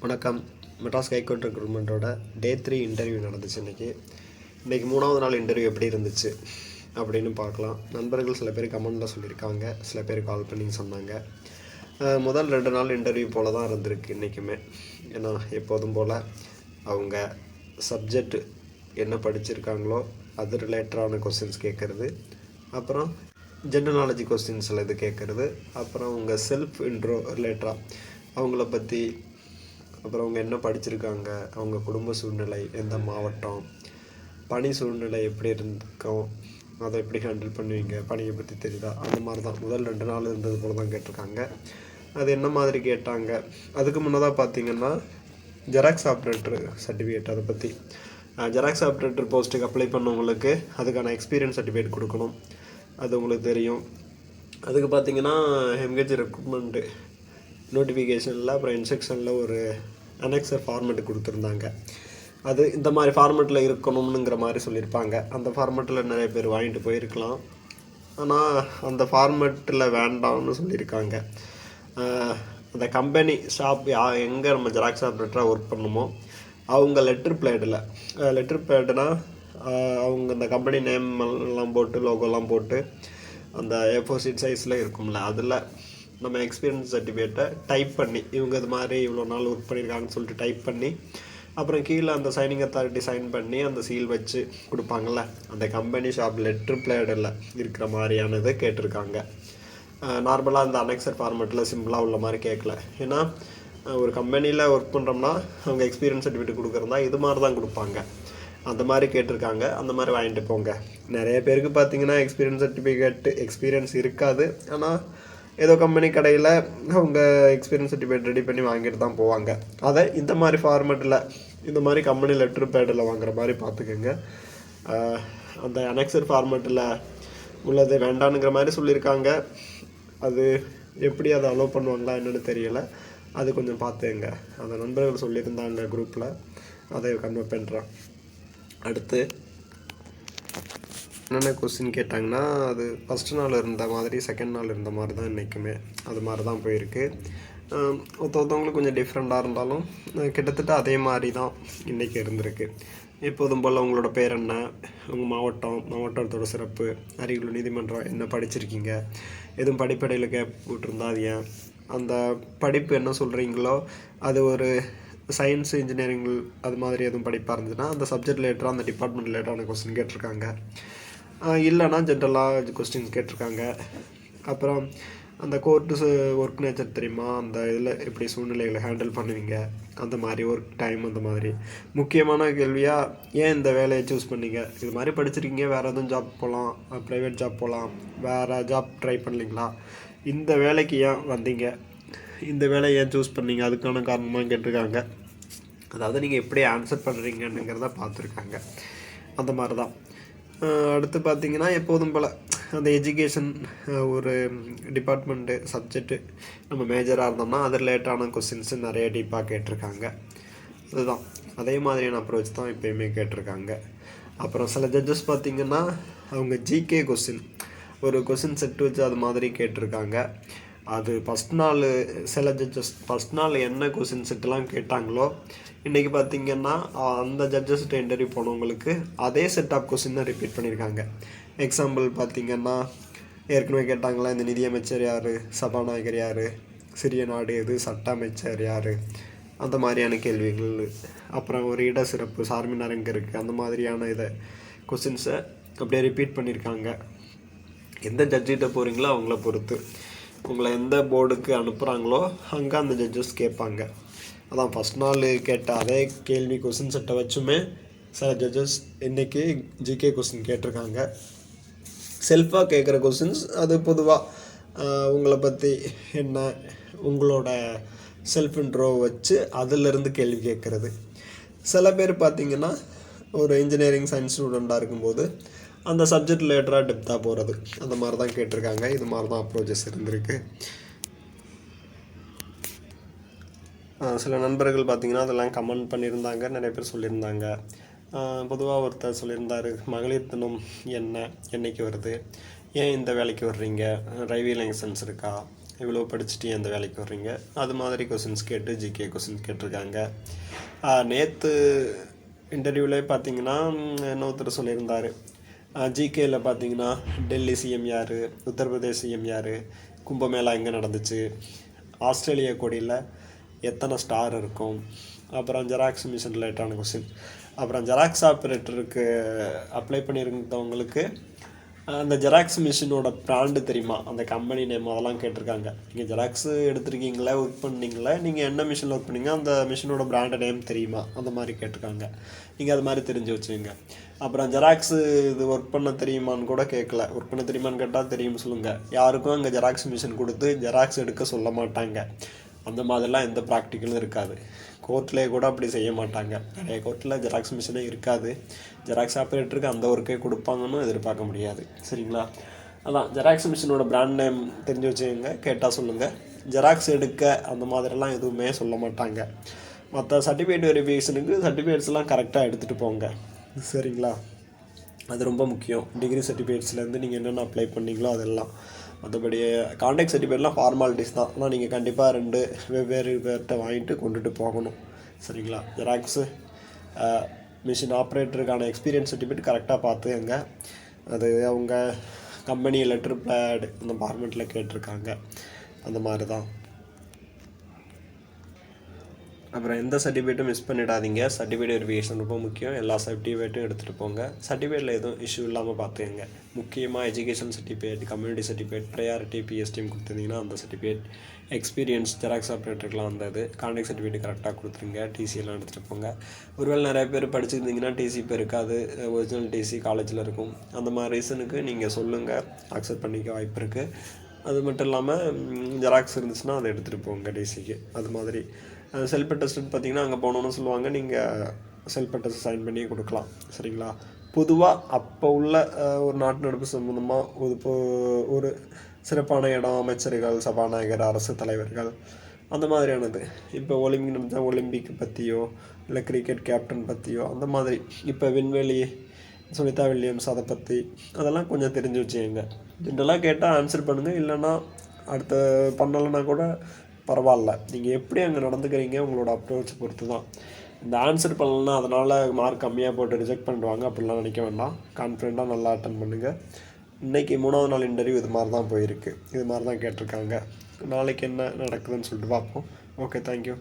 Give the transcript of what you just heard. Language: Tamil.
வணக்கம். மெட்ராஸ் கைகோட் ரெக்ரூட்மெண்ட்டோட டே த்ரீ இன்டர்வியூ நடந்துச்சு இன்றைக்கி இன்றைக்கி மூணாவது நாள் இன்டர்வியூ எப்படி இருந்துச்சு அப்படின்னு பார்க்கலாம். நண்பர்கள் சில பேர் கமெண்டில் சொல்லியிருக்காங்க. சில பேர் கால் பண்ணி சொன்னாங்க. முதல் ரெண்டு நாள் இன்டர்வியூ போல தான் இருந்திருக்கு இன்றைக்குமே ஏன்னா எப்போதும் போல் அவங்க சப்ஜெக்ட் என்ன படிச்சிருக்காங்களோ அது ரிலேட்டடான கொஸ்டின்ஸ் கேட்குறது அப்புறம் ஜென்ரல் நாலேஜ் கொஸ்டின்ஸ் இது கேட்குறது அப்புறம் அவங்க செல்ஃப் இன்ட்ரோ ரிலேட்டடாக அவங்கள பற்றி அப்புறம் அவங்க என்ன படிச்சிருக்காங்க அவங்க குடும்ப சூழ்நிலை எந்த மாவட்டம் பணி சூழ்நிலை எப்படி இருக்கும் அதை எப்படி ஹேண்டில் பண்ணுவீங்க பணியை பற்றி தெரியுதா? அந்த மாதிரி தான் முதல் ரெண்டு நாள் இருந்தது போல தான் கேட்டிருக்காங்க. அது என்ன மாதிரி கேட்டாங்க? அதுக்கு முன்னதாக பார்த்தீங்கன்னா ஜெராக்ஸ் ஆப்ரேட்டர் சர்டிஃபிகேட் அதை பற்றி ஜெராக்ஸ் ஆப்ரேட்டர் போஸ்ட்டுக்கு அப்ளை பண்ணவங்களுக்கு அதுக்கான எக்ஸ்பீரியன்ஸ் சர்டிஃபிகேட் கொடுக்கணும். அது உங்களுக்கு தெரியும். அதுக்கு பார்த்தீங்கன்னா எம்கேஜி ரெக்ரூட்மெண்ட்டு நோட்டிஃபிகேஷனில் அப்புறம் இன்ஸ்ட்ரக்ஷனில் ஒரு அனெக்சர் ஃபார்மெட் கொடுத்துருந்தாங்க. அது இந்த மாதிரி ஃபார்மெட்டில் இருக்கணும்னுங்கிற மாதிரி சொல்லியிருப்பாங்க. அந்த ஃபார்மெட்டில் நிறைய பேர் வாங்கிட்டு போயிருக்கலாம். ஆனால் அந்த ஃபார்மெட்டில் வேண்டாம்னு சொல்லியிருக்காங்க. அந்த கம்பெனி ஷாப் யா எங்கே நம்ம ஜெராக்ஸ் ஆப்ரேட்டராக ஒர்க் பண்ணுமோ அவங்க லெட்டர் பிளேடில் லெட்டர் பிளேடுனா அவங்க இந்த கம்பெனி நேம் எல்லாம் போட்டு லோகோலாம் போட்டு அந்த ஏ சீட் சைஸில் இருக்கும்ல அதில் நம்ம எக்ஸ்பீரியன்ஸ் சர்டிஃபிகேட்டை டைப் பண்ணி இவங்க இது மாதிரி இவ்வளோ நாள் ஒர்க் பண்ணியிருக்காங்கன்னு சொல்லிட்டு டைப் பண்ணி அப்புறம் கீழே அந்த சைனிங் அத்தாரிட்டி சைன் பண்ணி அந்த சீல் வச்சு கொடுப்பாங்கள்ல அந்த கம்பெனி ஷாப் லெட்ரு பிளேடில் இருக்கிற மாதிரியானதை கேட்டிருக்காங்க. நார்மலாக அந்த அனெக்சர் ஃபார்மேட்டில் சிம்பிளாக உள்ள மாதிரி கேட்கல. ஏன்னா ஒரு கம்பெனியில் ஒர்க் பண்ணுறோம்னா அவங்க எக்ஸ்பீரியன்ஸ் சர்டிஃபிகேட் கொடுக்குறதா இது மாதிரி தான் கொடுப்பாங்க. அந்த மாதிரி கேட்டிருக்காங்க. அந்த மாதிரி வாங்கிட்டு போங்க. நிறைய பேருக்கு பார்த்தீங்கன்னா எக்ஸ்பீரியன்ஸ் சர்டிஃபிகேட் எக்ஸ்பீரியன்ஸ் இருக்காது. ஆனால் ஏதோ கம்பெனி கடையில் அவங்க எக்ஸ்பீரியன்ஸ் சர்டிஃபிகேட் ரெடி பண்ணி வாங்கிட்டு தான் போவாங்க. அதை இந்த மாதிரி ஃபார்மேட்டில் இந்த மாதிரி கம்பெனி லெட்ரு பேடில் வாங்குற மாதிரி பார்த்துக்கோங்க. அந்த அனெக்சர் ஃபார்மேட்டில் உள்ளது வேண்டானுங்கிற மாதிரி சொல்லியிருக்காங்க. அது எப்படி அதை அலோவ் பண்ணுவாங்களா என்னென்னு தெரியல. அது கொஞ்சம் பார்த்துங்க அந்த நண்பர்கள் சொல்லியிருந்தாங்க குரூப்பில் அதை கன்வே பண்ணுறேன் அடுத்து என்னென்ன கொஸ்டின் கேட்டாங்கன்னா அது ஃபஸ்ட்டு நாள் இருந்த மாதிரி செகண்ட் நாள் இருந்த மாதிரி தான் இன்றைக்குமே அது மாதிரி தான் போயிருக்கு. ஒருத்த ஒருத்தவங்களுக்கு கொஞ்சம் டிஃப்ரெண்ட்டாக இருந்தாலும் கிட்டத்தட்ட அதே மாதிரி தான் இன்றைக்கி இருந்திருக்கு. எப்போதும் போல் உங்களோட பேர் என்ன? உங்கள் மாவட்டம் மாவட்டத்தோட சிறப்பு அரியலூர் நீதிமன்றம் என்ன படிச்சிருக்கீங்க? எதுவும் படிப்படையில் கேட்டுருந்தா அது ஏன் அந்த படிப்பு என்ன சொல்கிறீங்களோ அது ஒரு சயின்ஸ் இன்ஜினியரிங் அது மாதிரி எதுவும் படிப்பாக இருந்துச்சுன்னா அந்த சப்ஜெக்ட் ரிலேட்டடாக அந்த டிபார்ட்மெண்ட் ரிலேட்டடான கொஸ்டின் கேட்டிருக்காங்க. இல்லைனா ஜென்ரலாக கொஸ்டின்ஸ் கேட்டிருக்காங்க. அப்புறம் அந்த கோர்ட்டு ஒர்க் நேச்சர் தெரியுமா? அந்த இதில் எப்படி சூழ்நிலைகளை ஹேண்டில் பண்ணுவீங்க? அந்த மாதிரி ஒர்க் டைம் அந்த மாதிரி. முக்கியமான கேள்வியாக ஏன் இந்த வேலையை சூஸ் பண்ணீங்க? இது மாதிரி படிச்சிருக்கீங்க வேறு எதுவும் ஜாப் போகலாம் ப்ரைவேட் ஜாப் போகலாம் வேறு ஜாப் ட்ரை பண்ணலீங்களா? இந்த வேலைக்கு ஏன் வந்தீங்க? இந்த வேலையை ஏன் சூஸ் பண்ணீங்க? அதுக்கான காரணமாக கேட்டிருக்காங்க. அதாவது நீங்கள் எப்படி ஆன்சர் பண்ணுறீங்கன்னுங்கிறத பார்த்துருக்காங்க. அந்த மாதிரி தான் அடுத்து பார்த்தீங்கன்னா எப்போதும் போல் அந்த எஜுகேஷன் ஒரு டிபார்ட்மெண்ட்டு சப்ஜெக்ட்டு நம்ம மேஜராக இருந்தோம்னா அது ரிலேட்டான கொஸ்டின்ஸ் நிறைய டீப்பாக கேட்டிருக்காங்க. அதுதான். அதே மாதிரியான அப்ரோச் தான் இப்போயுமே கேட்டிருக்காங்க. அப்புறம் சில ஜட்ஜஸ் பார்த்திங்கன்னா அவங்க ஜிகே கொஸ்டின் ஒரு கொஸ்டின் செட் வச்சு அது மாதிரி கேட்டிருக்காங்க. அது ஃபஸ்ட் நாள் சில ஜட்ஜஸ் ஃபஸ்ட் நாள் என்ன கொஸ்டின் செட்டெல்லாம் கேட்டாங்களோ இன்றைக்கி பார்த்தீங்கன்னா அந்த ஜட்ஜஸ்கிட்ட இன்டர்வியூ போனவங்களுக்கு அதே செட் ஆஃப் கொஸ்டின் தான் ரிப்பீட் பண்ணியிருக்காங்க எக்ஸாம்பிள் பார்த்திங்கன்னா ஏற்கனவே கேட்டாங்களா இந்த நிதியமைச்சர் யார் சபாநாயகர் யார் சிறிய நாடு எது சட்ட அமைச்சர் யார் அந்த மாதிரியான கேள்விகள். அப்புறம் ஒரு இட சிறப்பு சார்மினார் எங்கே இருக்குது அந்த மாதிரியான இதை கொஸ்டின்ஸை அப்படியே ரிப்பீட் பண்ணியிருக்காங்க எந்த ஜட்ஜிட்ட போகிறீங்களோ அவங்கள பொறுத்து. உங்களை எந்த போர்டுக்கு அனுப்புகிறாங்களோ அங்கே அந்த ஜட்ஜஸ் கேட்பாங்க. அதான் ஃபஸ்ட் நாள் கேட்ட அதே கேள்வி கொஸ்டின் செட்டை வச்சுமே சில ஜட்ஜஸ் இன்றைக்கி ஜிகே கொஸ்டின் கேட்டிருக்காங்க. செல்ஃபாக கேட்குற கொஸ்டின்ஸ் அது பொதுவாக உங்களை பற்றி என்ன உங்களோட செல்ஃப் இன்ட்ரோ வச்சு அதிலிருந்து கேள்வி கேட்குறது. சில பேர் பார்த்திங்கன்னா ஒரு இன்ஜினியரிங் சயின்ஸ் ஸ்டூடெண்ட்டாக இருக்கும்போது அந்த சப்ஜெக்ட் ரிலேட்டடாக டெப்த்தாக போகிறது அந்த மாதிரி தான் கேட்டிருக்காங்க. இது மாதிரி தான் அப்ரோச்சஸ் இருந்திருக்கு சில நண்பர்கள் பார்த்தீங்கன்னா அதெல்லாம் கமெண்ட் பண்ணியிருந்தாங்க. நிறைய பேர் சொல்லியிருந்தாங்க. பொதுவாக ஒருத்தர் சொல்லியிருந்தார் மகளிர் தினம் என்ன? என்னைக்கு வருது? ஏன் இந்த வேலைக்கு வர்றீங்க? டிரைவிங் லைசன்ஸ் இருக்கா? இவ்வளோ படிச்சுட்டு எந்த வேலைக்கு வர்றீங்க? அது மாதிரி கொஸ்டின்ஸ் கேட்டு ஜிகே கொஸ்டின் கேட்டிருக்காங்க. நேற்று இன்டர்வியூவில் பார்த்தீங்கன்னா இன்னொருத்தர் சொல்லியிருந்தார். ஜிகேயில் பார்த்தீங்கன்னா டெல்லி சிஎம் யார் உத்தரப்பிரதேஷ் சிஎம் யார் கும்பமேளா எங்கே நடந்துச்சு ஆஸ்திரேலியா கொடியில் எத்தனை ஸ்டார் இருக்கும் அப்புறம் ஜெராக்ஸ் மிஷின் ரிலேட்டான கொஸ்டின் அப்புறம் ஜெராக்ஸ் ஆப்ரேட்டருக்கு அப்ளை பண்ணியிருந்தவங்களுக்கு அந்த ஜெராக்ஸ் மிஷினோட பிராண்டு தெரியுமா? அந்த கம்பெனி நேம் அதெல்லாம் கேட்டிருக்காங்க. நீங்கள் ஜெராக்ஸ் எடுத்திருக்கீங்களா? ஒர்க் பண்ணீங்களா? நீங்கள் என்ன மிஷினில் ஒர்க் பண்ணீங்க? அந்த மிஷினோட பிராண்டு நேம் தெரியுமா? அந்த மாதிரி கேட்டிருக்காங்க. நீங்கள் அது மாதிரி தெரிஞ்சு வச்சுக்கோங்க. அப்புறம் ஜெராக்ஸ் இது ஒர்க் பண்ண தெரியுமான்னு கூட கேட்கல ஒர்க் பண்ண தெரியுமான்னு கேட்டால் தெரியும் சொல்லுங்கள் யாருக்கும் அங்கே ஜெராக்ஸ் மிஷின் கொடுத்து ஜெராக்ஸ் எடுக்க சொல்ல மாட்டாங்க. அந்த மாதிரிலாம் எந்த ப்ராக்டிக்கலும் இருக்காது. கோர்ட்லேயே கூட அப்படி செய்ய மாட்டாங்க. நிறைய கோர்ட்டில் ஜெராக்ஸ் மிஷினே இருக்காது. ஜெராக்ஸ் ஆப்ரேட்டருக்கு அந்த ஒர்க்கே கொடுப்பாங்கன்னு எதிர்பார்க்க முடியாது. சரிங்களா? அதான் ஜெராக்ஸ் மிஷினோட பிராண்ட் நேம் தெரிஞ்சு வச்சுக்கோங்க. கேட்டால் சொல்லுங்கள் ஜெராக்ஸ் எடுக்க அந்த மாதிரிலாம் எதுவுமே சொல்ல மாட்டாங்க. மற்ற சர்டிஃபிகேட் வெரிஃபிகேஷனுக்கு சர்டிஃபிகேட்ஸ்லாம் கரெக்டாக எடுத்துகிட்டு போங்க. சரிங்களா? அது ரொம்ப முக்கியம். டிகிரி சர்டிஃபிகேட்ஸ்லேருந்து நீங்கள் என்னென்ன அப்ளை பண்ணீங்களோ அதெல்லாம். மற்றபடி கான்டாக்ட் சர்டிஃபிகேட்லாம் ஃபார்மாலிட்டிஸ் தான். ஆனால் நீங்கள் கண்டிப்பாக ரெண்டு வெவ்வேறு பேர்கிட்ட வாங்கிட்டு கொண்டுட்டு போகணும். சரிங்களா? ஜெராக்ஸு மிஷின் ஆப்ரேட்டருக்கான எக்ஸ்பீரியன்ஸ் சர்டிஃபிகேட் கரெக்டாக பார்த்துங்க அது அவங்க கம்பெனி லெட்டர் பேட் அந்த ஃபார்மெட்டில் கேட்டிருக்காங்க. அந்த மாதிரி தான். அப்புறம் எந்த சர்டிஃபிகேட்டும் மிஸ் பண்ணிடாதீங்க. சர்டிஃபிகேட் வெரிஃபிகேஷன் ரொம்ப முக்கியம். எல்லா சர்டிஃபிகேட்டும் எடுத்துகிட்டு போங்க. சர்டிஃபிகேட்டில் எதுவும் இஷ்யூ இல்லாமல் பார்த்துக்கங்க முக்கியமாக education certificate community certificate priority PSTM கொடுத்துருந்தீங்கன்னா அந்த சர்டிஃபிகேட் எக்ஸ்பீரியன்ஸ் ஜெராக்ஸ் ஆப்ரேட்டருக்குலாம் வந்தது. கான்டாக்ட் சர்டிஃபிகேட் கரெக்டாக கொடுத்துருங்க. டிசியெல்லாம் எடுத்துகிட்டு போங்க. ஒருவேளை நிறைய பேர் படிச்சிருந்தீங்கன்னா டிசி இப்போ இருக்காது. ஒரிஜினல் டிசி காலேஜில் இருக்கும். அந்த மாதிரி ரீசனுக்கு நீங்கள் சொல்லுங்கள் அக்செப்ட் பண்ணிக்க வாய்ப்பு இருக்குது அது மட்டும் இல்லாமல் ஜெராக்ஸ் இருந்துச்சுன்னா அதை எடுத்துகிட்டு போங்க டிசிக்கு அது மாதிரி. செல்ஃப் அட்டஸ்டட் பார்த்தீங்கன்னா அங்கே போகணுன்னு சொல்லுவாங்க. நீங்கள் செல்ஃப் அட்டஸ்ட் சைன் பண்ணி கொடுக்கலாம். சரிங்களா? பொதுவாக அப்போ உள்ள ஒரு நாட்டு நடப்பு சம்மந்தமாக ஒரு ஒரு சிறப்பான இடம் அமைச்சர்கள் சபாநாயகர் அரசு தலைவர்கள் அந்த மாதிரியானது. இப்போ ஒலிம்பிக் நடந்த ஒலிம்பிக் பற்றியோ இல்லை கிரிக்கெட் கேப்டன் பற்றியோ அந்த மாதிரி. இப்போ விண்வெளி சுனிதா வில்லியம்ஸ் அதை பற்றி அதெல்லாம் கொஞ்சம் தெரிஞ்சு வச்சுக்கோங்க. ஜென்ரலாக கேட்டால் ஆன்சர் பண்ணுங்கள் இல்லைன்னா அடுத்த பண்ணலைன்னா கூட பரவாயில்ல. நீங்கள் எப்படி அங்கே நடந்துக்கிறீங்க? உங்களோட அப்ரோச் பொறுத்து தான் இந்த ஆன்சர் பண்ணலன்னா அதனால் மார்க் கம்மியாக போட்டு ரிஜெக்ட் பண்ணிடுவாங்க. அப்படிலாம் நினைக்க வேண்டாம். கான்ஃபிடெண்ட்டாக நல்லா அட்டன் பண்ணுங்கள் இன்றைக்கி மூணாவது நாள் இன்டர்வியூ இது மாதிரி தான் போயிருக்கு. இது மாதிரி தான் கேட்டிருக்காங்க. நாளைக்கு என்ன நடக்குதுன்னு சொல்லிட்டு பார்ப்போம். Okay thank you